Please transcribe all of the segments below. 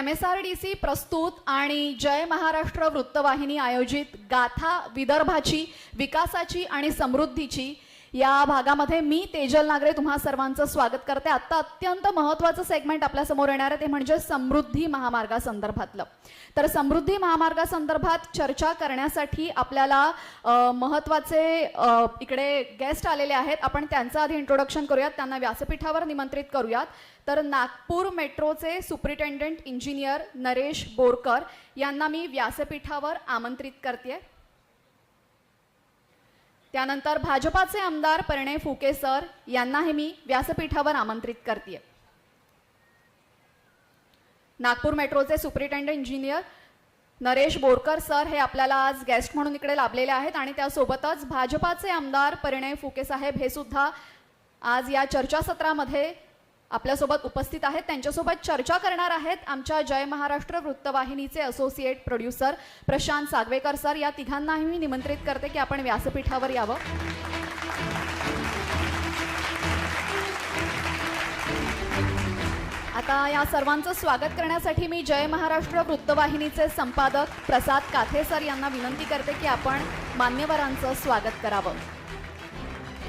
M S R D C प्रस्तुत आणि जय महाराष्ट्र वृत्तवाहिनी आयोजित गाथा विदर्भाची विकासाची आणि समृद्धीची या भागामध्ये मी तेजल नागरे तुम्हा सर्वांचं स्वागत करते. आत्ता अत्यंत महत्त्वाचं सेगमेंट आपल्यासमोर येणार आहे ते म्हणजे समृद्धी महामार्गासंदर्भातलं. तर समृद्धी महामार्गासंदर्भात चर्चा करण्यासाठी आपल्याला महत्त्वाचे महत्त्वाचे इकडे गेस्ट आलेले आहेत. आपण त्यांचं आधी इंट्रोडक्शन करूयात त्यांना व्यासपीठावर निमंत्रित करूयात. तर नागपूर मेट्रोचे सुपरिटेंडंट इंजिनियर नरेश बोरकर यांना मी व्यासपीठावर आमंत्रित करते त्यानंतर भाजपाचे आमदार परिणय फुके सर यांनाही मी व्यासपीठावर आमंत्रित करते नागपूर मेट्रोचे superintendent engineer Naresh Borkar sir हे आपल्याला आज गेस्ट म्हणून इकडे लाभलेले आहेत आणि त्यासोबतच भाजपाचे आमदार परिणय फुके साहेब हे सुद्धा आज या चर्चासत्रामध्ये आपल्यासोबत उपस्थित आहेत. त्यांच्यासोबत चर्चा करणार आहेत आमच्या जय महाराष्ट्र वृत्तवाहिनीचे associate producer Prashant Sagvekar sir. या तिघांनाही मी निमंत्रित करते की आपण व्यासपीठावर यावं. आता या सर्वांचं स्वागत करण्यासाठी मी जय महाराष्ट्र वृत्तवाहिनीचे संपादक प्रसाद काथे सर यांना विनंती करते की आपण मान्यवरांचं स्वागत करावं.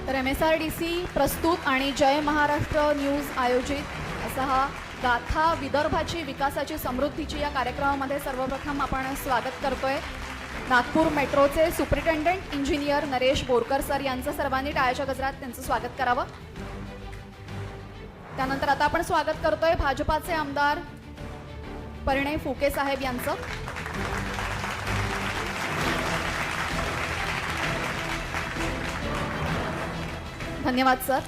तर M S R D C प्रस्तुत आणि जय महाराष्ट्र न्यूज आयोजित असा हा गाथा विदर्भाची विकासाची समृद्धीची या कार्यक्रमामध्ये सर्वप्रथम आपण स्वागत करतोय. नागपूर मेट्रोचे superintendent engineer Naresh Borkar sir यांचं सर्वांनी टाळ्याच्या गजरात त्यांचं स्वागत करावं. त्यानंतर आता आपण स्वागत करतोय भाजपाचे आमदार परिणय फुके साहेब यांचं. धन्यवाद सर.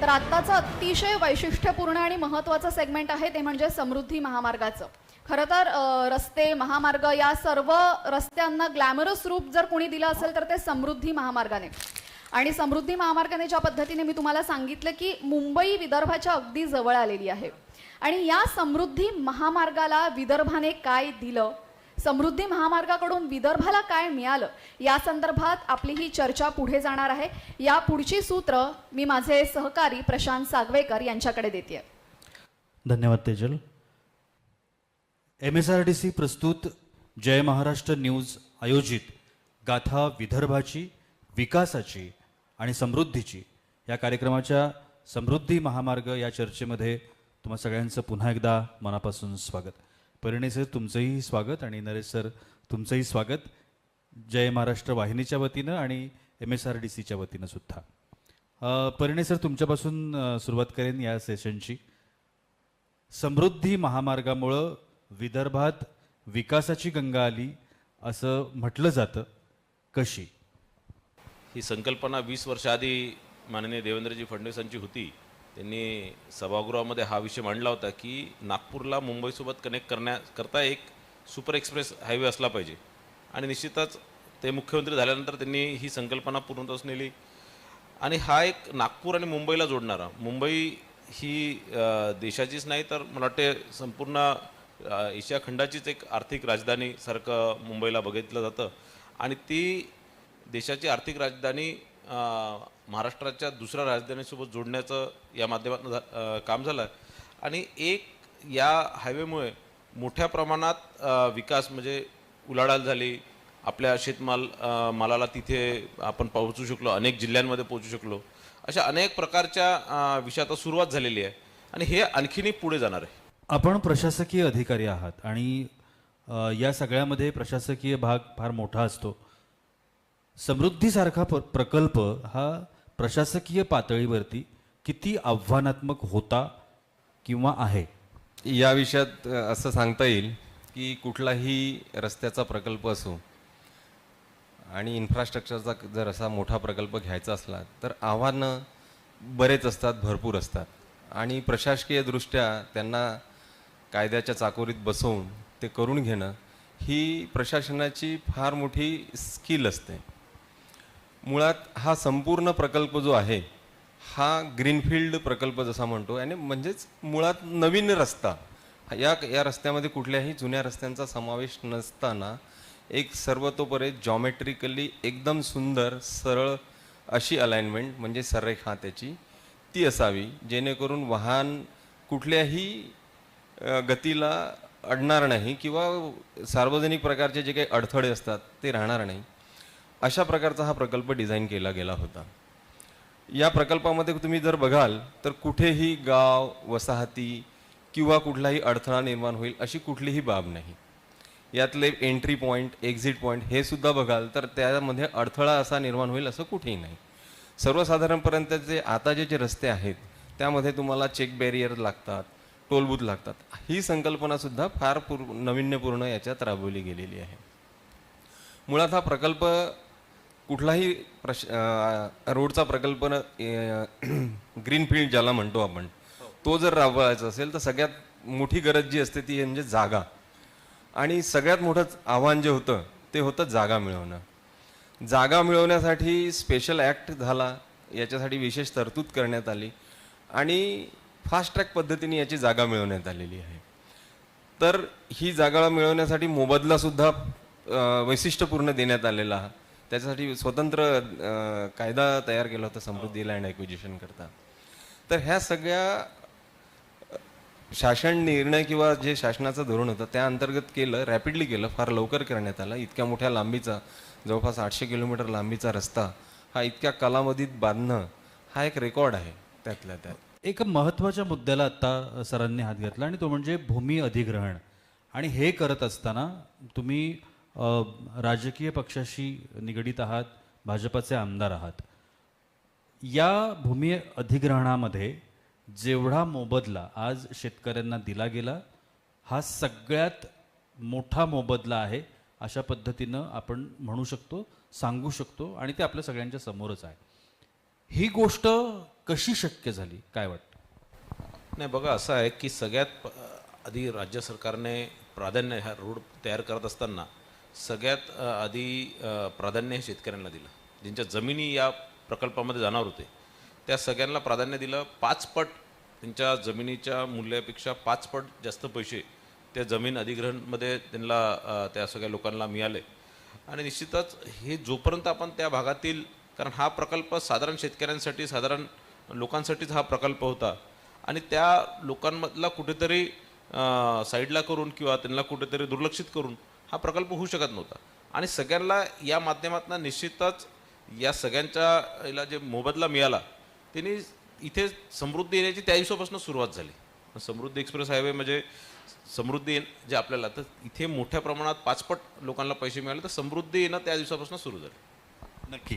तर आत्ताचं अतिशय वैशिष्ट्यपूर्ण आणि महत्त्वाचं सेगमेंट आहे ते म्हणजे समृद्धी महामार्गाचं. खरं तर रस्ते महामार्ग या सर्व रस्त्यांना ग्लॅमरस रूप जर कोणी दिलं असेल तर ते समृद्धी महामार्गाने. आणि समृद्धी महामार्गाने ज्या पद्धतीने मी तुम्हाला सांगितलं की मुंबई विदर्भाच्या अगदी जवळ आलेली आहे. आणि या समृद्धी महामार्गाला विदर्भाने काय दिलं? समृद्धी महामार्गाकडून विदर्भाला काय मिळालं? या संदर्भात आपली ही चर्चा पुढे जाणार आहे. या पुढची सूत्र मी माझे सहकारी प्रशांत सागवेकर यांच्याकडे देते. धन्यवाद Tejal. M S R D C प्रस्तुत जय महाराष्ट्र न्यूज आयोजित गाथा विदर्भाची विकासाची आणि समृद्धीची या कार्यक्रमाच्या समृद्धी महामार्ग या चर्चेमध्ये तुम्हा सगळ्यांचं पुन्हा एकदा मनापासून स्वागत. परिणय सर तुमचंही स्वागत आणि नरेश सर तुमचंही स्वागत. जय महाराष्ट्र वाहिनीच्या वतीनं आणि एम एस आर डी सीच्या वतीनं सुद्धा. परिणय सर तुमच्यापासून सुरुवात करेन या सेशनची समृद्धी महामार्गामुळं विदर्भात विकासाची गंगा आली असं म्हटलं जातं. कशी? ही संकल्पना वीस वर्ष आधी माननीय देवेंद्रजी फडणवीसांची होती. त्यांनी सभागृहामध्ये हा विषय मांडला होता की नागपूरला मुंबईसोबत कनेक्ट करण्याकरता एक सुपर एक्सप्रेस हायवे असला पाहिजे. आणि निश्चितच ते मुख्यमंत्री झाल्यानंतर त्यांनी ही संकल्पना पूर्णतच नेली. आणि हा एक नागपूर आणि मुंबईला जोडणारा मुंबई ही देशाचीच नाही तर मला वाटते संपूर्ण एशिया खंडाचीच एक आर्थिक राजधानीसारखं मुंबईला बघितलं जातं. आणि ती देशाची आर्थिक राजधानी महाराष्ट्राच्या दुसऱ्या राजधानीसोबत जोडण्याचं या माध्यमातून झा- काम झालं. आहे आणि एक या हायवेमुळे मोठ्या प्रमाणात विकास म्हणजे उलाढाल झाली. आपल्या शेतमाल मालाला तिथे आपण पोहोचू शकलो अनेक जिल्ह्यांमध्ये पोहोचू शकलो. अशा अनेक प्रकारच्या विषयात सुरुवात झालेली आहे. आणि हे आणखीनही पुढे जाणार आहे. आपण प्रशासकीय अधिकारी आहात आणि या सगळ्यामध्ये प्रशासकीय भाग फार मोठा असतो. समृद्धीसारखा प- प्रकल्प हा प्रशासकीय पातळीवरती किती आव्हानात्मक होता किंवा आहे? या विषयात असं सांगता येईल की कुठलाही रस्त्याचा प्रकल्प असो आणि इन्फ्रास्ट्रक्चरचा जर असा मोठा प्रकल्प घ्यायचा असला तर आव्हानं बरेच असतात भरपूर असतात. आणि प्रशासकीयदृष्ट्या त्यांना कायद्याच्या चाकोरीत बसवून ते करून घेणं ही प्रशासनाची फार मोठी स्किल असते. मुळात हा संपूर्ण प्रकल्प जो आहे हा ग्रीनफील्ड प्रकल्प जसा म्हणतो आणि म्हणजेच मुळात नवीन रस्ता. या या रस्त्यामध्ये कुठल्याही जुन्या रस्त्यांचा समावेश नसताना एक सर्वतोपरे जॉमेट्रिकली एकदम सुंदर सरळ अशी अलाइनमेंट म्हणजे सररेखा त्याची ती असावी जेणेकरून वाहन कुठल्याही गतीला अडणार नाही किंवा सार्वजनिक प्रकारचे जे काही अडथळे असतात ते राहणार नाही. अशा प्रकारचा हा प्रकल्प डिझाईन केला गेला होता. या प्रकल्पामध्ये तुम्ही जर बघाल तर कुठेही गाव वसाहती किंवा कुठलाही अडथळा निर्माण होईल अशी कुठलीही बाब नाही. यातले एंट्री पॉईंट एक्झिट पॉईंट हे सुद्धा बघाल तर त्यामध्ये अडथळा असा निर्माण होईल असं कुठेही नाही. सर्वसाधारणपर्यंतचे आता जे जे रस्ते आहेत त्यामध्ये तुम्हाला चेक बॅरियर लागतात टोलबूथ लागतात. ही संकल्पनासुद्धा फार पूर्व नाविन्यपूर्ण याच्यात राबवली गेलेली आहे. मुळात हा प्रकल्प कुठलाही प्रश रोडचा प्रकल्प ग्रीनफील्ड ज्याला म्हणतो आपण तो जर राबवायचा असेल तर सगळ्यात मोठी गरज जी असते ती म्हणजे जागा. आणि सगळ्यात मोठं आव्हान जे होतं ते होतं जागा मिळवणं. जागा मिळवण्यासाठी स्पेशल ॲक्ट झाला याच्यासाठी विशेष तरतूद करण्यात आली आणि फास्ट ट्रॅक पद्धतीने याची जागा मिळवण्यात आलेली आहे. तर ही जागा मिळवण्यासाठी मोबदला सुद्धा अ, वैशिष्ट्यपूर्ण देण्यात आलेला हा. त्याच्यासाठी स्वतंत्र कायदा तयार केला होता समृद्धी लँड ॲक्विजिशन करता. तर ह्या सगळ्या शासन निर्णय किंवा जे शासनाचं धोरण होतं त्या अंतर्गत केलं रॅपिडली केलं फार लवकर करण्यात आलं. इतक्या मोठ्या लांबीचा जवळपास आठशे किलोमीटर लांबीचा रस्ता हा इतक्या कालावधीत बांधणं हा एक रेकॉर्ड आहे त्यातल्या त्यात. एक महत्त्वाच्या मुद्द्याला आत्ता सरांनी हात घातला आणि तो म्हणजे भूमी अधिग्रहण. आणि हे करत असताना तुम्ही राजकीय पक्षाशी निगडीत आहात भाजपाचे आमदार आहात. या भूमी अधिग्रहणामध्ये जेवढा मोबदला आज शेतकऱ्यांना दिला गेला हा सगळ्यात मोठा मोबदला आहे अशा पद्धतीनं आपण म्हणू शकतो सांगू शकतो आणि ते आपल्या सगळ्यांच्या समोरच आहे. ही गोष्ट कशी शक्य झाली? काय वाटतं? नाही बघा असं आहे की सगळ्यात आधी राज्य सरकारने प्राधान्य ह्या रोड तयार करत असताना सगळ्यात आधी प्राधान्य हे शेतकऱ्यांना दिलं. ज्यांच्या जमिनी या प्रकल्पामध्ये जाणार होते त्या सगळ्यांना प्राधान्य दिलं. पाचपट त्यांच्या जमिनीच्या मूल्यापेक्षा पाचपट जास्त पैसे त्या जमीन अधिग्रहणमध्ये त्यांना त्या सगळ्या लोकांना मिळाले. आणि निश्चितच हे जोपर्यंत आपण त्या भागातील कारण हा प्रकल्प साधारण शेतकऱ्यांसाठी साधारण लोकांसाठीच हा प्रकल्प होता. आणि त्या लोकांमधला कुठेतरी साईडला करून किंवा त्यांना कुठेतरी दुर्लक्षित करून हा प्रकल्प होऊ शकत नव्हता. आणि सगळ्यांना या माध्यमातून निश्चितच या सगळ्यांच्या याला जे मोबदला मिळाला त्यांनी इथे समृद्धी येण्याची त्या दिवसापासून सुरुवात झाली. समृद्धी एक्सप्रेस हायवे म्हणजे समृद्धी जे आपल्याला तर इथे मोठ्या प्रमाणात पाचपट लोकांना पैसे मिळाले तर समृद्धी येणं त्या दिवसापासून सुरू झालं. नक्की.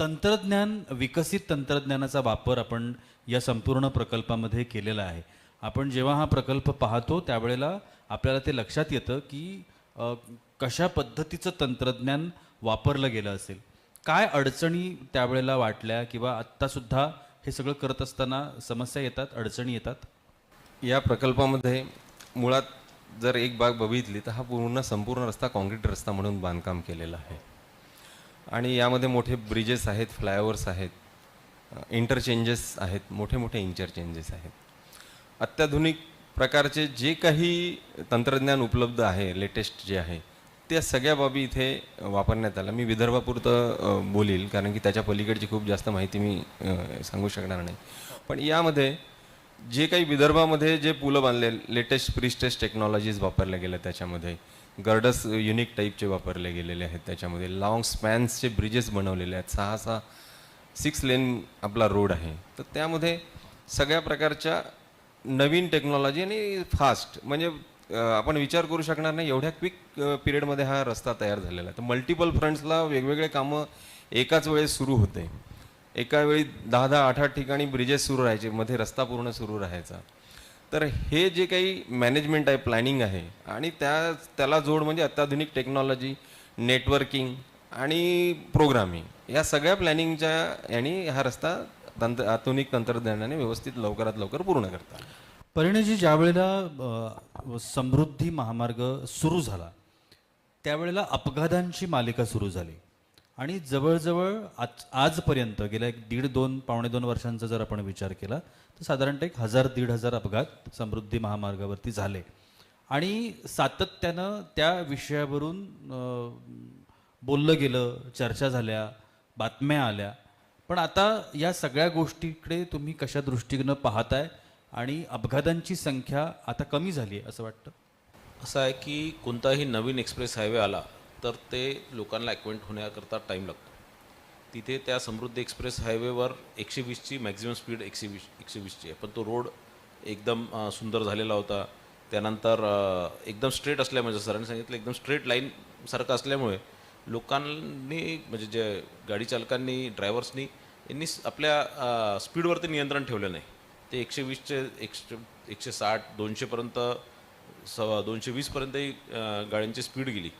तंत्रज्ञान विकसित तंत्रज्ञानाचा वापर आपण या संपूर्ण प्रकल्पामध्ये केलेला आहे. आपण जेव्हा हा प्रकल्प पाहतो त्यावेळेला आपल्याला ते लक्षात येतं की कशा पद्धतीचं तंत्रज्ञान वापरलं गेलं असेल? काय अडचणी त्यावेळेला वाटल्या किंवा आत्तासुद्धा हे सगळं करत असताना समस्या येतात अडचणी येतात? या प्रकल्पामध्ये मुळात जर एक बाग बघितली तर हा पूर्ण संपूर्ण रस्ता कॉन्क्रीट रस्ता म्हणून बांधकाम केलेला आहे. आणि यामध्ये मोठे ब्रिजेस आहेत फ्लायओव्हर्स आहेत इंटरचेंजेस आहेत मोठे मोठे इंटरचेंजेस आहेत. अत्याधुनिक प्रकारचे जे काही तंत्रज्ञान उपलब्ध आहे लेटेस्ट जे आहे त्या सगळ्या बाबी इथे वापरण्यात आल्या. मी विदर्भापुरतं बोलील कारण की त्याच्या पलीकडची खूप जास्त माहिती मी सांगू शकणार नाही. पण यामध्ये जे काही विदर्भामध्ये जे पुलं बांधले लेटेस्ट प्रिस्टेस्ट टेक्नॉलॉजीज वापरल्या गेल्या त्याच्यामध्ये गर्डस युनिक टाईपचे वापरले गेलेले आहेत त्याच्यामध्ये लाँग स्पॅन्सचे ब्रिजेस बनवलेले आहेत सहा सहा सिक्स लेन आपला रोड आहे. तर त्यामध्ये सगळ्या प्रकारच्या नवीन टेक्नॉलॉजी आणि फास्ट म्हणजे आपण विचार करू शकणार नाही एवढ्या क्विक पिरियडमध्ये हा रस्ता तयार झालेला आहे. तर मल्टिपल फ्रंट्सला वेगवेगळे कामं एकाच वेळेस सुरू होते. एका वेळी दहा दहा आठ आठ ठिकाणी ब्रिजेस सुरू राहायचे मध्ये रस्ता पूर्ण सुरू राहायचा. तर हे जे काही मॅनेजमेंट आहे प्लॅनिंग आहे आणि त्या त्याला जोड म्हणजे अत्याधुनिक टेक्नॉलॉजी नेटवर्किंग आणि प्रोग्रामिंग या सगळ्या प्लॅनिंगच्या यांनी हा रस्ता तंत्र आधुनिक तंत्रज्ञानाने व्यवस्थित लवकरात लवकर पूर्ण करतात परिणयजी ज्या वेळेला समृद्धी महामार्ग सुरू झाला त्यावेळेला अपघातांची मालिका सुरू झाली. आणि जवळजवळ आज आजपर्यंत गेल्या एक दीड दोन पावणे दोन वर्षांचा जर आपण विचार केला तर साधारणतः एक हजार दीड हजार अपघात समृद्धी महामार्गावरती झाले. आणि सातत्यानं त्या विषयावरून बोललं गेलं चर्चा झाल्या बातम्या आल्या. पण आता या सगळ्या गोष्टीकडे तुम्ही कशा दृष्टीनं पाहताय आणि अपघातांची संख्या आता कमी झाली आहे असं वाटतं? असं आहे की कोणताही नवीन एक्सप्रेस हायवे आला तर ते लोकांना ॲक्वेंट होण्याकरता टाईम लागतो. तिथे त्या समृद्धी एक्सप्रेस हायवेवर एकशे वीसची मॅक्झिमम स्पीड एकशे वीस एकशे वीसची आहे. पण तो रोड एकदम सुंदर झालेला होता. त्यानंतर एकदम स्ट्रेट असल्यामुळे सरांनी सांगितलं एकदम स्ट्रेट लाईनसारखं असल्यामुळे लोकांनी म्हणजे जे गाडी चालकांनी ड्रायव्हर्सनी यांनी आपल्या स्पीडवरती नियंत्रण ठेवलं नाही. ते एकशे वीसचे एकशे एकशे साठ दोनशेपर्यंत स दोनशे वीसपर्यंतही गाड्यांची स्पीड गेली.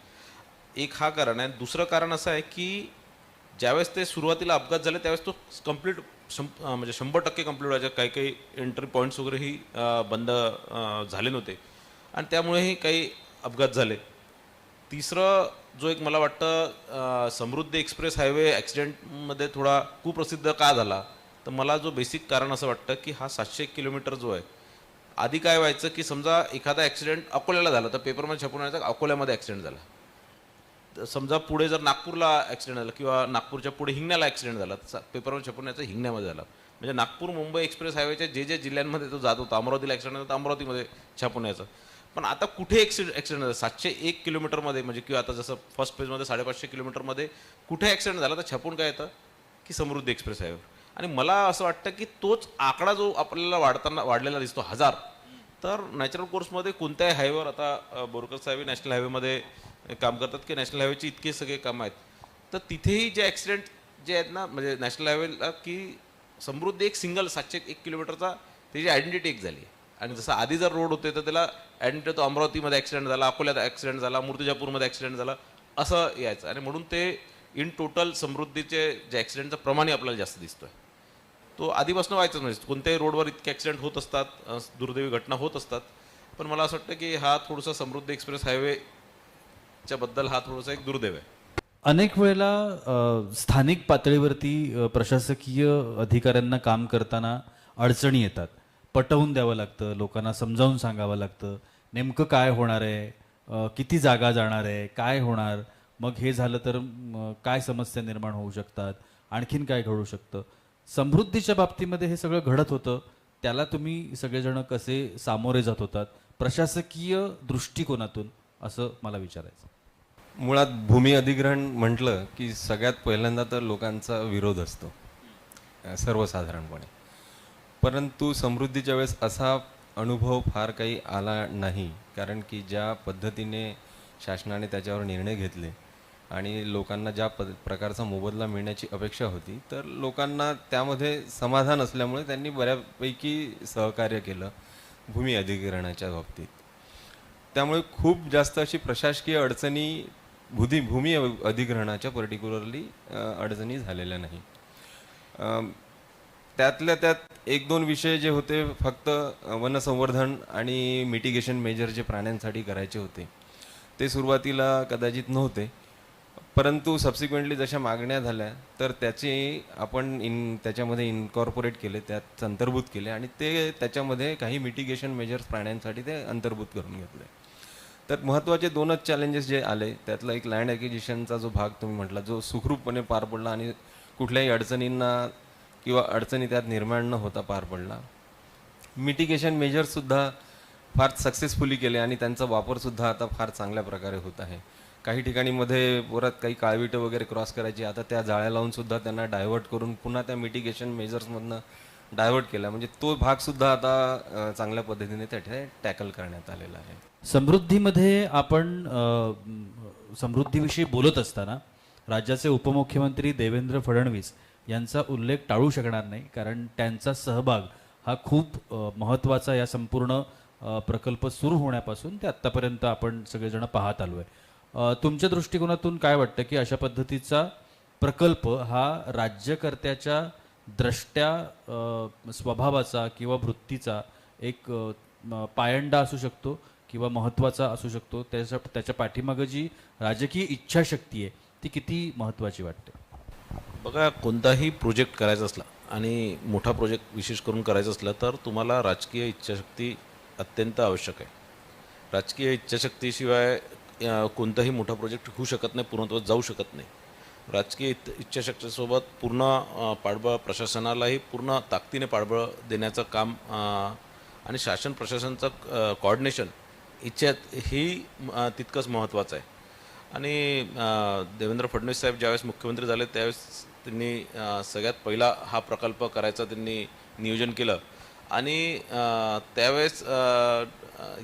एक हा कारण आहे. दुसरं कारण असं आहे की ज्यावेळेस ते सुरुवातीला अपघात झाले त्यावेळेस तो कंप्लीट शं म्हणजे शंभर टक्के कंप्लीट व्हायचा. काही काही एंट्री पॉईंट्स वगैरेही बंद झाले नव्हते. आणि त्यामुळेही काही अपघात झाले. तिसरं जो एक मला वाटतं समृद्धी एक्सप्रेस हायवे ॲक्सिडेंटमध्ये थोडा कुप्रसिद्ध का झाला? तर मला जो बेसिक कारण असं वाटतं की हा सातशे किलोमीटर जो आहे आधी काय व्हायचं की समजा एखादा ॲक्सिडेंट अकोल्याला झाला तर पेपरमध्ये छापून यायचा अकोल्यामध्ये ॲक्सिडेंट झाला. तर समजा पुढे जर नागपूरला ॲक्सिडेंट झाला किंवा नागपूरच्या पुढे हिंगण्याला ॲक्सिडेंट झाला तर पेपरवर छापून यायचं हिंगण्यामध्ये झाला. म्हणजे नागपूर मुंबई एक्सप्रेस हायवेच्या जे जे जिल्ह्यांमध्ये तो जात होता अमरावतीला ॲक्सिडेंट झाला तर अमरावतीमध्ये छापून यायचं. पण आता कुठे ॲक्सिड ॲक्सिडेंट झाला? सातशे एक किलोमीटरमध्ये म्हणजे किंवा आता जसं फर्स्ट फेजमध्ये साडेपाचशे किलोमीटरमध्ये कुठे ॲक्सिडेंट झाला तर छापून काय येतं? की समृद्धी एक्सप्रेस आहे. आणि मला असं वाटतं की तोच आकडा जो आपल्याला वाढताना वाढलेला दिसतो हजार तर नॅचरल कोर्समध्ये कोणत्याही हायवेवर आता बोरकर साहेब नॅशनल हायवेमध्ये काम करतात की नॅशनल हायवेचे इतके सगळे कामं आहेत. तर तिथेही जे ॲक्सिडेंट जे आहेत ना म्हणजे नॅशनल हायवेला की समृद्धी एक सिंगल सातशे एक किलोमीटरचा त्याची आयडेंटिटी एक झाली. आणि जसं आधी जर रोड होते तर त्याला अँड तो अमरावतीमध्ये ॲक्सिडेंट झाला अकोल्यात ॲक्सिडेंट झाला मूर्तिजापूरमध्ये ॲक्सिडेंट झाला असं यायचं. आणि म्हणून ते इन टोटल समृद्धीचे जे ॲक्सिडेंटचं प्रमाणही आपल्याला जास्त दिसतोय. तो आधीपासून व्हायचं नाही. कोणत्याही रोडवर इतके ॲक्सिडेंट होत असतात दुर्दैवी घटना होत असतात. पण मला असं वाटतं की हा थोडासा समृद्धी एक्सप्रेस हायवेच्या बद्दल हा थोडासा एक दुर्दैव आहे. अनेक वेळेला स्थानिक पातळीवरती प्रशासकीय अधिकाऱ्यांना काम करताना अडचणी येतात. पटवून द्यावं लागतं लोकांना समजावून सांगावं लागतं नेमकं काय होणार आहे किती जागा जाणार आहे काय होणार मग हे झालं तर काय समस्या निर्माण होऊ शकतात आणखीन काय घडू शकतं? समृद्धीच्या बाबतीमध्ये हे सगळं घडत होतं त्याला तुम्ही सगळेजण कसे सामोरे जात होतात प्रशासकीय दृष्टिकोनातून असं मला विचारायचं मुळात भूमी अधिग्रहण म्हटलं की सगळ्यात पहिल्यांदा तर लोकांचा विरोध असतो सर्वसाधारणपणे. परंतु समृद्धीच्या वेळेस असा अनुभव फार काही आला नाही. कारण की ज्या पद्धतीने शासनाने त्याच्यावर निर्णय घेतले आणि लोकांना ज्या पद प्रकारचा मोबदला मिळण्याची अपेक्षा होती तर लोकांना त्यामध्ये समाधान असल्यामुळे त्यांनी बऱ्यापैकी सहकार्य केलं भूमी अधिग्रहणाच्या बाबतीत. त्यामुळे खूप जास्त अशी प्रशासकीय अडचणी भूदी भूमी अधिग्रहणाच्या पर्टिक्युलरली अडचणी झालेल्या नाही. त्यातल्या त्यात एक दोन विषय जे होते फक्त वनसंवर्धन आणि मिटिगेशन मेजर जे प्राण्यांसाठी करायचे होते ते सुरुवातीला कदाचित नव्हते. परंतु सबसिक्वेंटली जशा मागण्या झाल्या तर त्याचे आपण इन त्याच्यामध्ये इन्कॉर्पोरेट केले त्यात अंतर्भूत केले आणि ते त्याच्यामध्ये काही मिटिगेशन मेजर्स प्राण्यांसाठी ते अंतर्भूत करून घेतले. तर महत्त्वाचे दोनच चॅलेंजेस जे आले त्यातला एक लँड ॲक्विजिशनचा जो भाग तुम्ही म्हटला जो सुखरूपपणे पार पडला आणि कुठल्याही अडचणींना किंवा अडचणी त्यात निर्माण न होता पार पडला. मिटिगेशन मेजर्ससुद्धा फार सक्सेसफुली केले आणि त्यांचा वापरसुद्धा आता फार चांगल्या प्रकारे होत आहे. काही ठिकाणी मध्ये परत काही काळविटं वगैरे क्रॉस करायची आता त्या जाळ्या लावूनसुद्धा त्यांना डायव्हर्ट करून पुन्हा त्या मिटिगेशन मेजर्समधनं डायव्हर्ट केला. म्हणजे तो भागसुद्धा आता चांगल्या पद्धतीने त्या ठिकाणी टॅकल करण्यात आलेला आहे. समृद्धीमध्ये आपण समृद्धीविषयी बोलत असताना राज्याचे उपमुख्यमंत्री देवेंद्र फडणवीस यांचा उल्लेख टाळू शकणार नाही कारण त्यांचा सहभाग हा खूप महत्त्वाचा या संपूर्ण प्रकल्प सुरू होण्यापासून ते आत्तापर्यंत आपण सगळेजण पाहत आलो आहे तुमच्या दृष्टिकोनातून काय वाटतं की अशा पद्धतीचा प्रकल्प हा राज्यकर्त्याच्या द्रष्ट्या स्वभावाचा किंवा वृत्तीचा एक पायंडा असू शकतो किंवा महत्त्वाचा असू शकतो? त्याच्या त्याच्या पाठीमागं जी राजकीय इच्छाशक्ती आहे ती किती महत्त्वाची वाटते? बघा कोणताही प्रोजेक्ट करायचा असला आणि मोठा प्रोजेक्ट विशेष करून करायचा असला तर तुम्हाला राजकीय इच्छाशक्ती अत्यंत आवश्यक आहे. राजकीय इच्छाशक्तीशिवाय कोणताही मोठा प्रोजेक्ट होऊ शकत नाही पूर्णत्वात जाऊ शकत नाही. राजकीय इत- इच्छाशक्तीसोबत पूर्ण पाठबळ प्रशासनालाही पूर्ण ताकदीने पाठबळ देण्याचं काम आणि शासन प्रशासनाचं कॉर्डिनेशन इच्छा ही तितकंच महत्त्वाचं आहे. आणि देवेंद्र फडणवीस साहेब ज्यावेळेस मुख्यमंत्री झाले त्यावेळेस त्यांनी सगळ्यात पहिला हा प्रकल्प करायचा त्यांनी नियोजन केलं. आणि त्यावेळेस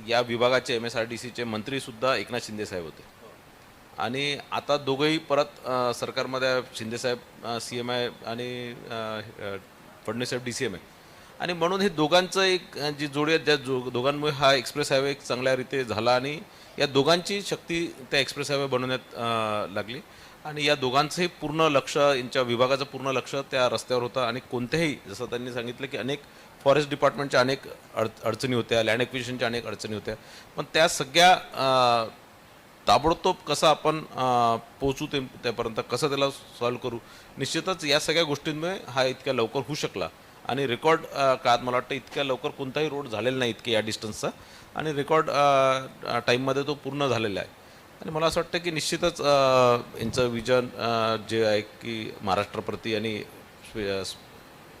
या विभागाचे एम एस आर डी सीचे मंत्रीसुद्धा एकनाथ शिंदेसाहेब होते. आणि आता दोघंही परत सरकारमध्ये शिंदेसाहेब सी एम आय आणि अ, फडणवीस साहेब डी सी एम आहे. आणि म्हणून हे दोघांचं एक जी जोडी आहे त्या जो दोघांमुळे हा एक्सप्रेस हायवे एक चांगल्या रीते झाला आणि या दोघांची शक्ती त्या एक्सप्रेस हायवे बनवण्यात लागली. आणि या दोघांचंही पूर्ण लक्ष यांच्या विभागाचं पूर्ण लक्ष त्या रस्त्यावर होतं. आणि कोणत्याही जसं त्यांनी सांगितलं की अनेक फॉरेस्ट डिपार्टमेंटच्या अनेक अड अडचणी होत्या लँड एक्विजिशनच्या अनेक अडचणी होत्या. पण त्या सगळ्या ताबडतोब कसं आपण पोचू पोहोचू ते त्यापर्यंत कसं त्याला सॉल्व्ह करू? निश्चितच या सगळ्या गोष्टींमुळे हा इतक्या लवकर होऊ शकला. आणि रेकॉर्ड काळात मला वाटतं इतक्या लवकर कोणताही रोड झालेला नाही इतके या डिस्टन्सचा. आणि रेकॉर्ड टाईममध्ये तो पूर्ण झालेला आहे. आणि मला असं वाटतं की निश्चितच यांचं विजन जे आहे की महाराष्ट्राप्रती आणि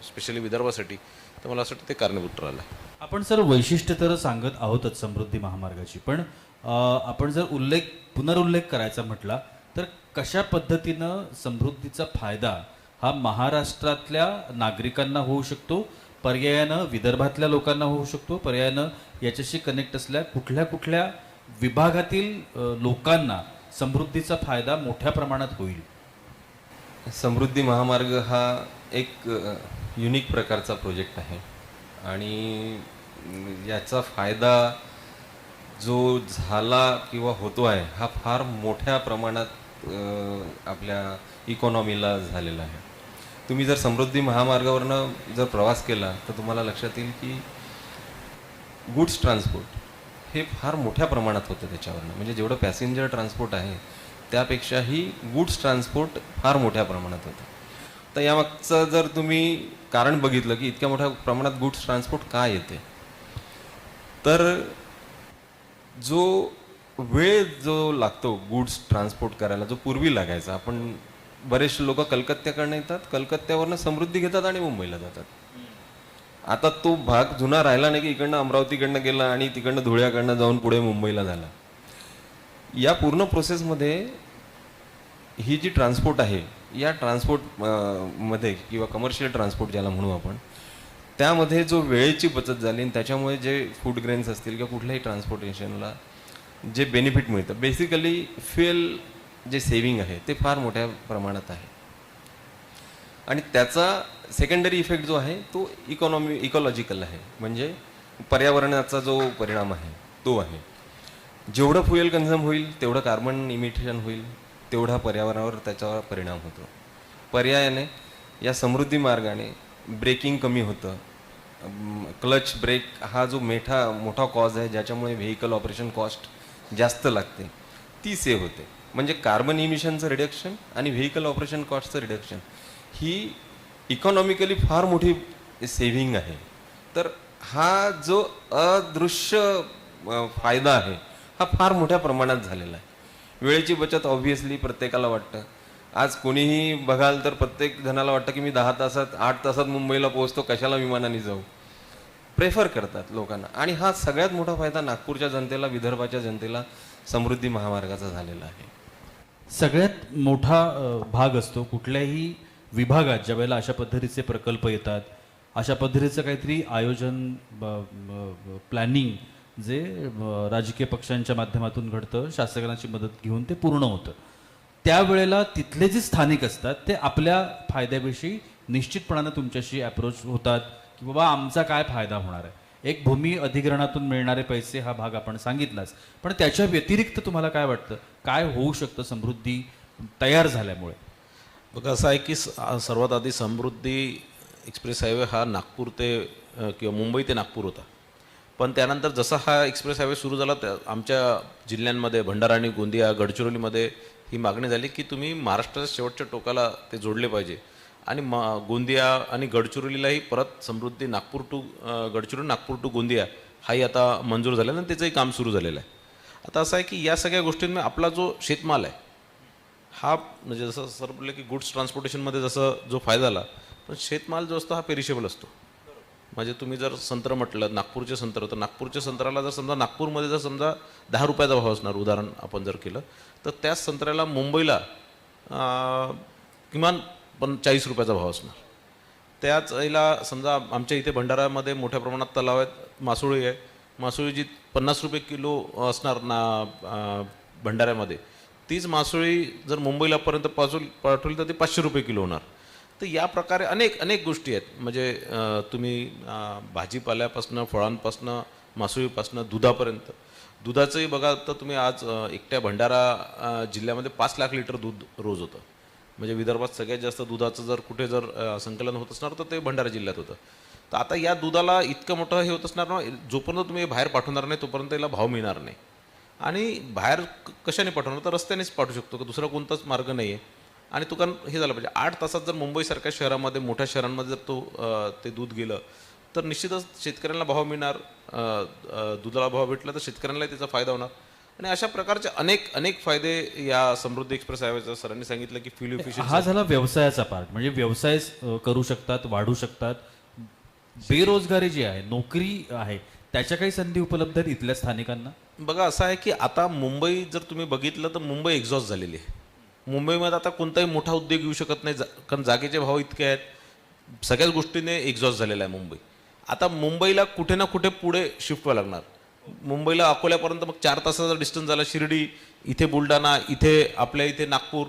स्पेशली विदर्भासाठी तर मला असं वाटतं ते कारणीभूत राहिलं आहे. आपण सर वैशिष्ट्य तर सांगत आहोतच समृद्धी महामार्गाची पण आपण जर उल्लेख पुनरुल्लेख करायचा म्हटला तर कशा पद्धतीनं समृद्धीचा फायदा हा महाराष्ट्रातल्या नागरिकांना होऊ शकतो पर्यायानं विदर्भातल्या लोकांना होऊ शकतो पर्यायानं याच्याशी कनेक्ट असल्या कुठल्या कुठल्या विभागातील लोकांना समृद्धीचा फायदा मोठ्या प्रमाणात होईल. समृद्धी महामार्ग हा एक युनिक प्रकारचा प्रोजेक्ट आहे. आणि याचा फायदा जो झाला किंवा होतो आहे हा फार मोठ्या प्रमाणात आपल्या इकॉनॉमीला झालेला आहे. तुम्ही जर समृद्धी महामार्गावरनं जर प्रवास केला तर तुम्हाला लक्षात येईल की गुड्स ट्रान्सपोर्ट हे फार मोठ्या प्रमाणात होतं त्याच्यावरनं. म्हणजे जेवढं पॅसेंजर ट्रान्सपोर्ट आहे त्यापेक्षाही गुड्स ट्रान्सपोर्ट फार मोठ्या प्रमाणात होतं. तर यामागचं जर तुम्ही कारण बघितलं की इतक्या मोठ्या प्रमाणात गुड्स ट्रान्सपोर्ट का येते? तर जो वेळ जो लागतो गुड्स ट्रान्सपोर्ट करायला जो पूर्वी लागायचा आपण बरेचसे लोक कलकत्त्याकडनं येतात कलकत्त्यावरनं समृद्धी घेतात आणि मुंबईला जातात. आता तो भाग जुना राहिला नाही की इकडनं अमरावतीकडनं गेला आणि तिकडनं धुळ्याकडनं जाऊन पुढे मुंबईला झाला. या पूर्ण प्रोसेसमध्ये ही जी ट्रान्सपोर्ट आहे या ट्रान्सपोर्टमध्ये किंवा कमर्शियल ट्रान्सपोर्ट ज्याला म्हणू आपण त्यामध्ये जो वेळेची बचत झाली आणि त्याच्यामुळे जे फूड ग्रेन्स असतील किंवा कुठल्याही ट्रान्सपोर्टेशनला जे बेनिफिट मिळतं. बेसिकली फ्युएल जे सेविंग आहे ते फार मोठ्या प्रमाणात आहे. आणि त्याचा सेकंडरी इफेक्ट जो आहे तो इकॉनॉमी इकॉलॉजिकल आहे. म्हणजे पर्यावरणाचा जो परिणाम आहे तो आहे. जेवढं फ्युएल कन्झ्युम होईल तेवढं कार्बन इमिटेशन होईल. तेवढा पर्यावरणावर त्याच्यावर परिणाम होतो. पर्यायाने या समृद्धी मार्गाने ब्रेकिंग कमी होतं. क्लच ब्रेक हा जो मेठा मोठा कॉज आहे ज्याच्यामुळे व्हेकल ऑपरेशन कॉस्ट जास्त लागते. ती सेव्ह होते. म्हणजे कार्बन इमिशनचं रिडक्शन आणि व्हेकल ऑपरेशन कॉस्टचं रिडक्शन ही इकॉनॉमिकली फार मोठी सेव्हिंग आहे. तर हा जो अदृश्य फायदा आहे हा फार मोठ्या प्रमाणात झालेला आहे. वेळेची बचत ऑब्व्हियसली प्रत्येकाला वाटतं. आज कोणीही बघाल तर प्रत्येक जणाला वाटतं की मी दहा तासात आठ तासात मुंबईला पोहोचतो कशाला विमानाने जाऊ? प्रेफर करतात लोकांना. आणि हा सगळ्यात मोठा फायदा नागपूरच्या जनतेला विदर्भाच्या जनतेला समृद्धी महामार्गाचा झालेला आहे. सगळ्यात मोठा भाग असतो कुठल्याही विभागात ज्या वेळेला अशा पद्धतीचे प्रकल्प येतात अशा पद्धतीचं काहीतरी आयोजन प्लॅनिंग जे राजकीय पक्षांच्या माध्यमातून घडतं शासकांची मदत घेऊन ते पूर्ण होतं. त्यावेळेला तिथले जे स्थानिक असतात ते आपल्या फायद्याविषयी निश्चितपणानं तुमच्याशी अप्रोच होतात. की बाबा आमचा काय फायदा होणार आहे? एक भूमी अधिग्रहणातून मिळणारे पैसे हा भाग आपण सांगितलाच. पण त्याच्या व्यतिरिक्त तुम्हाला काय वाटतं? काय होऊ शकतं समृद्धी तयार झाल्यामुळे? बघा असं आहे की सर्वात आधी समृद्धी एक्सप्रेस हायवे हा नागपूर ते किंवा मुंबई ते नागपूर होता. पण त्यानंतर जसा हा एक्सप्रेस हायवे सुरू झाला त्या आमच्या जिल्ह्यांमध्ये भंडारा आणि गोंदिया गडचिरोलीमध्ये ही मागणी झाली की तुम्ही महाराष्ट्राच्या शेवटच्या टोकाला ते जोडले पाहिजे. आणि म गोंदिया आणि गडचिरोलीलाही परत समृद्धी नागपूर टू गडचिरोली नागपूर टू गोंदिया हाही आता मंजूर झालेला आणि त्याचंही काम सुरू झालेलं आहे. आता असं आहे की या सगळ्या गोष्टींमुळे आपला जो शेतमाल आहे हा म्हणजे जसं सर बोलले की गुड्स ट्रान्सपोर्टेशनमध्ये जसं जो फायदा झाला पण शेतमाल जो असतो हा पेरिशेबल असतो. म्हणजे तुम्ही जर संत्र म्हटलं नागपूरचे संत्र तर नागपूरच्या संत्र्याला जर समजा नागपूरमध्ये जर समजा दहा रुपयाचा भाव असणार उदाहरण आपण जर केलं तर त्याच संत्र्याला मुंबईला किमान पण चाळीस रुपयाचा भाव असणार. त्याच याला समजा आमच्या इथे भंडारामध्ये मोठ्या प्रमाणात तलाव आहेत मासोळी आहे. मासोळी जी पन्नास रुपये किलो असणार ना भंडाऱ्यामध्ये. तीच मासोळी जर मुंबईलापर्यंत पाठवली पाठवली तर ती पाचशे रुपये किलो होणार. तर या प्रकारे अनेक अनेक गोष्टी आहेत. म्हणजे तुम्ही भाजीपाल्यापासनं फळांपासनं मासोळीपासनं दुधापर्यंत. दुधाचंही बघा तर तुम्ही आज एकट्या भंडारा जिल्ह्यामध्ये पाच लाख लिटर दूध रोज होतं. म्हणजे विदर्भात सगळ्यात जास्त दुधाचं जर कुठे जर संकलन होत असणार तर ते भंडारा जिल्ह्यात होतं. तर आता या दुधाला इतकं मोठं हे होत असणार ना जोपर्यंत तुम्ही हे बाहेर पाठवणार नाही तोपर्यंत याला भाव मिळणार नाही. आणि बाहेर कशाने पाठवणार? तर रस्त्यानेच पाठवू शकतो का दुसरा कोणताच मार्ग नाही आहे आणि तुकान हे झालं पाहिजे. आठ तासात जर मुंबईसारख्या शहरामध्ये मोठ्या शहरांमध्ये जर तो ते दूध गेलं तर निश्चितच शेतकऱ्यांना भाव मिळणार दुधाला भाव भेटला तर शेतकऱ्यांनाही त्याचा फायदा होणार. आणि अशा प्रकारचे अनेक अनेक फायदे या समृद्धी एक्सप्रेस हायवेचा सरांनी सांगितलं की फ्युल इफिशियन्सी हा झाला व्यवसायाचा पार्ट म्हणजे व्यवसाय करू शकतात वाढू शकतात. बेरोजगारी जी आहे नोकरी आहे त्याच्या काही संधी उपलब्ध आहेत इथल्या स्थानिकांना? बघा असं आहे की आता मुंबई जर तुम्ही बघितलं तर मुंबई एक्झॉस्ट झालेली आहे. मुंबईमध्ये आता कोणताही मोठा उद्योग येऊ शकत नाही जा- कारण जागेचे भाव इतके आहेत. सगळ्याच गोष्टीने एक्झॉस्ट झालेला आहे मुंबई. आता मुंबईला कुठे ना कुठे पुढे शिफ्ट व्हावं लागणार. मुंबईला अकोल्यापर्यंत मग चार तासाचा डिस्टन्स झाला. शिर्डी इथे बुलढाणा इथे आपल्या इथे नागपूर.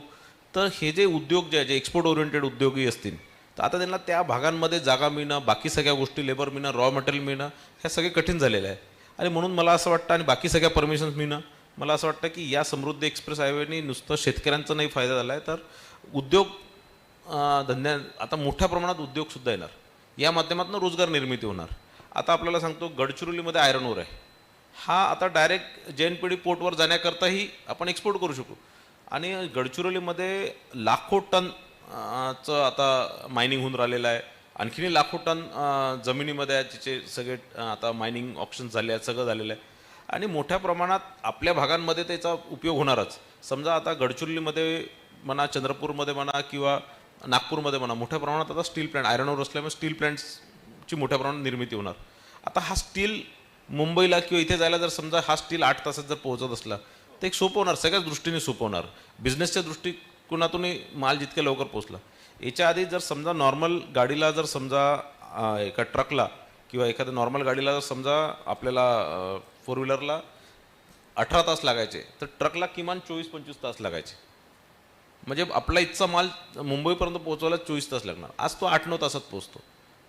तर हे जे उद्योग जे आहे जे एक्सपोर्ट ओरिएंटेड उद्योगी असतील तर आता त्यांना त्या भागांमध्ये जागा मिळणं बाकी सगळ्या गोष्टी लेबर मिळणं रॉ मटेरियल मिळणं ह्या सगळे कठीण झालेलं आहे. आणि म्हणून मला असं वाटतं आणि बाकी सगळ्या परमिशन्स मिळणं मला असं वाटतं की या समृद्धी एक्सप्रेस हायवेने नुसतं शेतकऱ्यांचा नाही फायदा झाला आहे तर उद्योग धंद्या आता मोठ्या प्रमाणात उद्योगसुद्धा येणार. या माध्यमातून रोजगार निर्मिती होणार. आता आपल्याला सांगतो गडचिरोलीमध्ये आयरन ओर आहे. हा आता डायरेक्ट जे एन पी डी पोर्टवर जाण्याकरताही आपण एक्सपोर्ट करू शकू. आणि गडचिरोलीमध्ये लाखो टन चं आता मायनिंग होऊन राहिलेलं आहे. आणखीनही लाखो टन जमिनीमध्ये आहे सगळे आता मायनिंग ऑप्शन झाले आहेत सगळं झालेलं आहे. आणि मोठ्या प्रमाणात आपल्या भागांमध्ये त्याचा उपयोग होणारच. समजा आता गडचिरोलीमध्ये म्हणा चंद्रपूरमध्ये म्हणा किंवा नागपूरमध्ये म्हणा मोठ्या प्रमाणात आता स्टील प्लॅन्ट आयरन ओर असल्यामुळे स्टील प्लॅन्ट्सची मोठ्या प्रमाणात निर्मिती होणार. आता हा स्टील मुंबईला किंवा इथे जायला जर समजा हा स्टील आठ तासात जर पोहोचत असला तर एक सोपं होणार सगळ्याच दृष्टीने सोपवणार होणार. बिझनेसच्या दृष्टिकोनातूनही माल जितक्या लवकर पोहोचला. याच्या आधी जर समजा नॉर्मल गाडीला जर समजा एका ट्रकला किंवा एखाद्या नॉर्मल गाडीला जर समजा आपल्याला फोर व्हीलरला अठरा तास लागायचे तर ट्रकला किमान चोवीस पंचवीस तास लागायचे. म्हणजे आपला इथचा माल मुंबईपर्यंत पोहोचवायला चोवीस तास लागणार. आज तो आठ नऊ तासात पोहोचतो.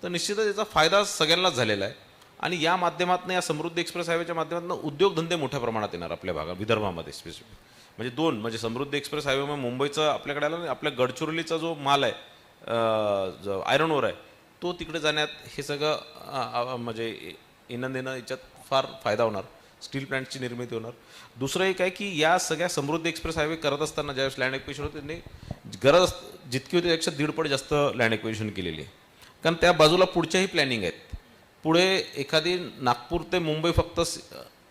तर निश्चितच याचा फायदा सगळ्यांनाच झालेला आहे. आणि या माध्यमातून या समृद्धी एक्सप्रेस हायवेच्या माध्यमातून उद्योगधंदे मोठ्या प्रमाणात येणार आपल्या भागात विदर्भामध्ये स्पेसिफिक म्हणजे दोन म्हणजे समृद्धी एक्सप्रेस हायवेमुळे मुंबईचं आपल्याकडे आलं आणि आपल्या गडचिरोलीचा जो माल आहे जो आयरन ओर आहे तो तिकडे जाण्यात हे सगळं म्हणजे येणं देणं याच्यात फार फायदा होणार. स्टील प्लांटची निर्मिती होणार. दुसरं एक आहे की या सगळ्या समृद्धी एक्सप्रेस हायवे करत असताना ज्यावेळेस लँड एक्वेशन होते त्यांनी गरज जितकी होती त्यापेक्षा दीडपट जास्त लँड एक्वेशन केलेली आहे. कारण त्या बाजूला पुढच्याही प्लॅनिंग आहेत. पुढे एखादी नागपूर ते मुंबई फक्त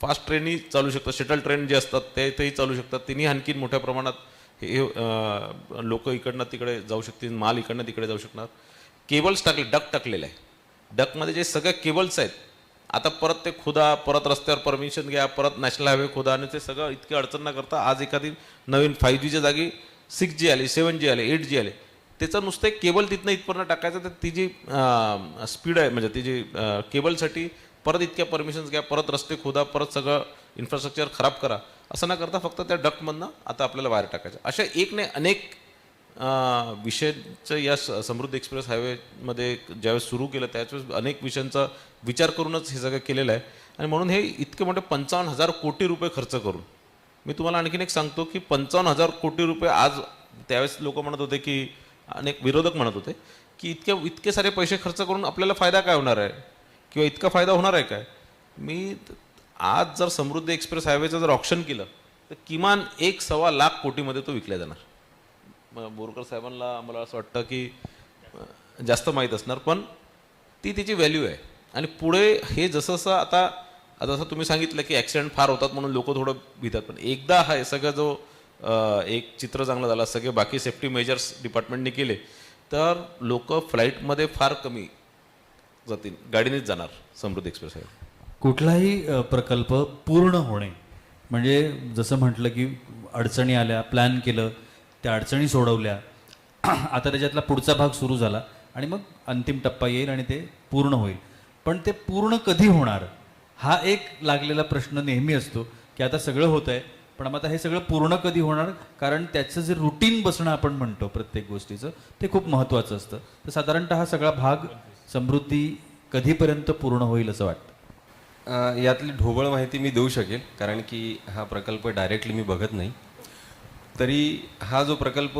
फास्ट ट्रेनही चालू शकतात शटल ट्रेन जे असतात ते तेही चालू शकतात. तिन्ही आणखी मोठ्या प्रमाणात हे लोक इकडनं तिकडे जाऊ शकतील माल इकडनं तिकडे जाऊ शकणार. केबल्स टाकले डक टाकलेलं आहे डकमध्ये जे सगळे केबल्स आहेत आता परत ते खुदा परत रस्त्यावर परमिशन घ्या परत नॅशनल हायवे खुदा आणि ते सगळं इतके अडचण न करता आज एखादी नवीन फाईव्ह जीच्या जागी सिक्स जी आली सेवन जी आले एट जी आले. त्याचं नुसतं एक केबल तिथनं इथपर्यंत टाकायचं तर ती जी स्पीड आहे म्हणजे ती जी केबलसाठी परत इतक्या परमिशन्स घ्या परत रस्ते खोदा परत सगळं इन्फ्रास्ट्रक्चर खराब करा. असं न करता फक्त त्या डक्टमधनं आता आपल्याला वायर टाकायचं. अशा एक नाही अनेक विषयांचं या स- एक्सप्रेस हायवेमध्ये ज्यावेळेस सुरू केलं त्यावेळेस अनेक विषयांचा विचार करूनच हे सगळं केलेलं आहे. आणि म्हणून हे इतके मोठे पंचावन्न हजार कोटी रुपये खर्च करून मी तुम्हाला आणखीन एक सांगतो की पंचावन्न हजार कोटी रुपये आज त्यावेळेस लोक म्हणत होते की अनेक विरोधक म्हणत होते की इतके इतके सारे पैसे खर्च करून आपल्याला फायदा काय होणार आहे? किंवा इतका फायदा होणार आहे काय? मी आज जर समृद्धी एक्सप्रेस हायवेचं जर ऑप्शन केलं तर किमान एक सव्वा लाख कोटीमध्ये तो विकला जाणार. मग बोरकर साहेबांना मला असं वाटतं की जास्त माहीत असणार पण ती तिची व्हॅल्यू आहे. आणि पुढे हे जसं जसं आता जसं तुम्ही सांगितलं की ॲक्सिडेंट फार होतात म्हणून लोक थोडं भितात पण एकदा हा हे सगळं जो एक चित्र चांगलं झालं सगळे बाकी सेफ्टी मेजर्स डिपार्टमेंटने केले. तर लोक फ्लाईटमध्ये फार कमी जातील गाडीनेच जाणार समृद्धी एक्सप्रेस आहे. कुठलाही प्रकल्प पूर्ण होणे म्हणजे जसं म्हटलं की अडचणी आल्या प्लॅन केलं त्या अडचणी सोडवल्या आता त्याच्यातला पुढचा भाग सुरू झाला आणि मग अंतिम टप्पा येईल आणि ते पूर्ण होईल. पण ते पूर्ण कधी होणार हा एक लागलेला प्रश्न नेहमी असतो की आता सगळं होत आहे पण आता हे सगळं पूर्ण कधी होणार? कारण त्याचं जे रुटीन बसणं आपण म्हणतो प्रत्येक गोष्टीचं ते खूप महत्त्वाचं असतं. तर साधारणतः हा सगळा भाग समृद्धी कधीपर्यंत पूर्ण होईल असं वाटतं? यातली ढोबळ माहिती मी देऊ शकेल कारण की हा प्रकल्प डायरेक्टली मी बघत नाही. तरी हा जो प्रकल्प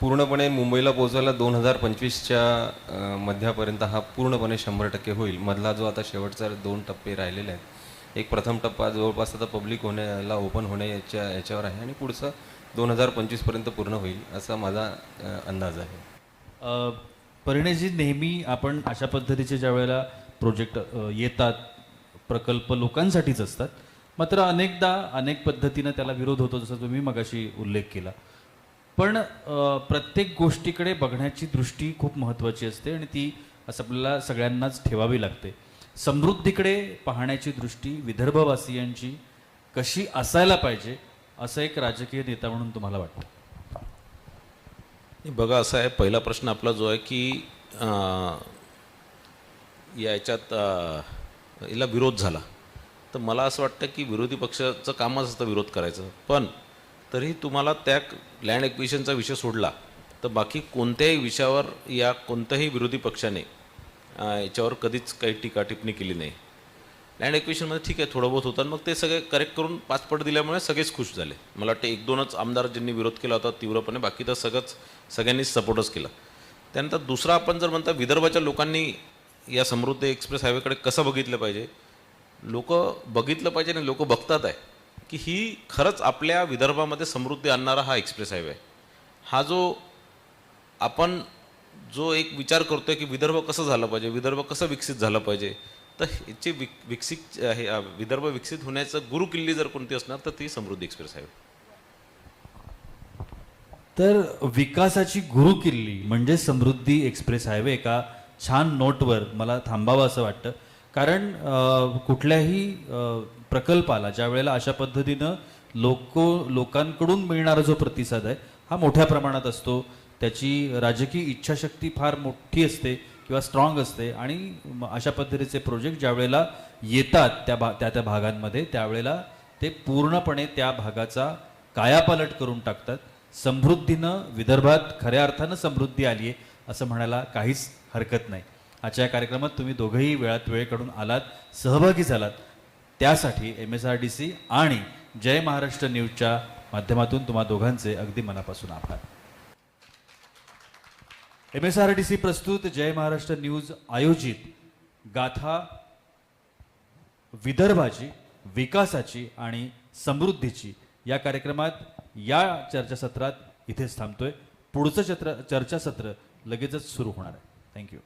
पूर्णपणे मुंबईला पोहोचवायला दोन हजार पंचवीसच्या मध्यापर्यंत हा पूर्णपणे शंभर टक्के होईल. मधला जो आता शेवटचा दोन टप्पे राहिलेले आहेत एक प्रथम टप्पा जवळपास आता पब्लिक होण्याला ओपन होणे याच्या याच्यावर आहे आणि पुढचं दोन हजार पंचवीसपर्यंत पूर्ण होईल असा माझा अंदाज आहे. परिणयजी नेहमी आपण अशा पद्धतीचे ज्या वेळेला प्रोजेक्ट येतात प्रकल्प लोकांसाठीच असतात मात्र अनेकदा अनेक पद्धतीनं त्याला विरोध होतो जसं तुम्ही मगाशी उल्लेख केला. पण प्रत्येक गोष्टीकडे बघण्याची दृष्टी खूप महत्त्वाची असते आणि ती असं आपल्याला सगळ्यांनाच ठेवावी लागते. समृद्धीकडे पाहण्याची दृष्टी विदर्भवासियांची कशी असायला पाहिजे असं एक राजकीय नेता म्हणून तुम्हाला वाटतं? बघा असं आहे पहिला प्रश्न आपला जो आहे की याच्यात याला विरोध झाला. तर मला असं वाटतं की विरोधी पक्षाचं कामच असतं विरोध करायचं. पण तरी तुम्हाला त्या लँड एक्विशनचा विषय सोडला तर बाकी कोणत्याही विषयावर या कोणत्याही विरोधी पक्षाने याच्यावर कधीच काही टीका टिप्पणी केली नाही. लँड एक्विशनमध्ये ठीक आहे थोडं बहुत होतं. आणि मग ते सगळे करेक्ट करून पाचपट दिल्यामुळे सगळेच खुश झाले. मला वाटतं एक दोनच आमदार ज्यांनी विरोध केला होता तीव्रपणे बाकी तर सगळंच सगळ्यांनीच सपोर्टच केला. त्यानंतर दुसरा आपण जर म्हणता विदर्भाच्या लोकांनी या समृद्धी एक्सप्रेस हायवेकडे कसं बघितलं पाहिजे? लोक बघितलं पाहिजे आणि लोक बघतात आहे की ही खरंच आपल्या विदर्भामध्ये समृद्धी आणणारा हा एक्सप्रेस हायवे आहे. हा जो आपण जो एक विचार करतोय की विदर्भ कसं झालं पाहिजे विदर्भ कसं विकसित झालं पाहिजे तर ह्याचे विक विकसित हे विदर्भ विकसित होण्याचं गुरुकिल्ली जर कोणती असणार तर ती समृद्धी एक्सप्रेस आहे. तर विकासाची गुरुकिल्ली म्हणजे समृद्धी एक्सप्रेस हायवे एका छान नोटवर मला थांबावं असं वाटतं. कारण कुठल्याही अं, प्रकल्पाला ज्या वेळेला अशा पद्धतीनं लोक लोकांकडून मिळणारा जो प्रतिसाद आहे हा मोठ्या प्रमाणात असतो. त्याची राजकीय इच्छाशक्ती फार मोठी असते किंवा स्ट्रॉंग असते. आणि अशा पद्धतीचे प्रोजेक्ट ज्या वेळेला येतात त्या भा त्या त्या भागांमध्ये त्यावेळेला ते पूर्णपणे त्या भागाचा कायापालट करून टाकतात. समृद्धीनं विदर्भात खऱ्या अर्थानं समृद्धी आली आहे असं म्हणायला काहीच हरकत नाही. आजच्या या कार्यक्रमात तुम्ही दोघंही वेळात वेळ काढून आलात सहभागी झालात. त्यासाठी M S R D C आणि जय महाराष्ट्र न्यूजच्या माध्यमातून तुम्हा दोघांचे अगदी मनापासून आभार. M S R D C प्रस्तुत जय महाराष्ट्र न्यूज आयोजित गाथा विदर्भाची विकासाची आणि समृद्धीची या कार्यक्रमात या चर्चासत्रात इथेच थांबतोय. पुढचं चत्र चर्चासत्र लगेचच सुरू होणार आहे. थँक्यू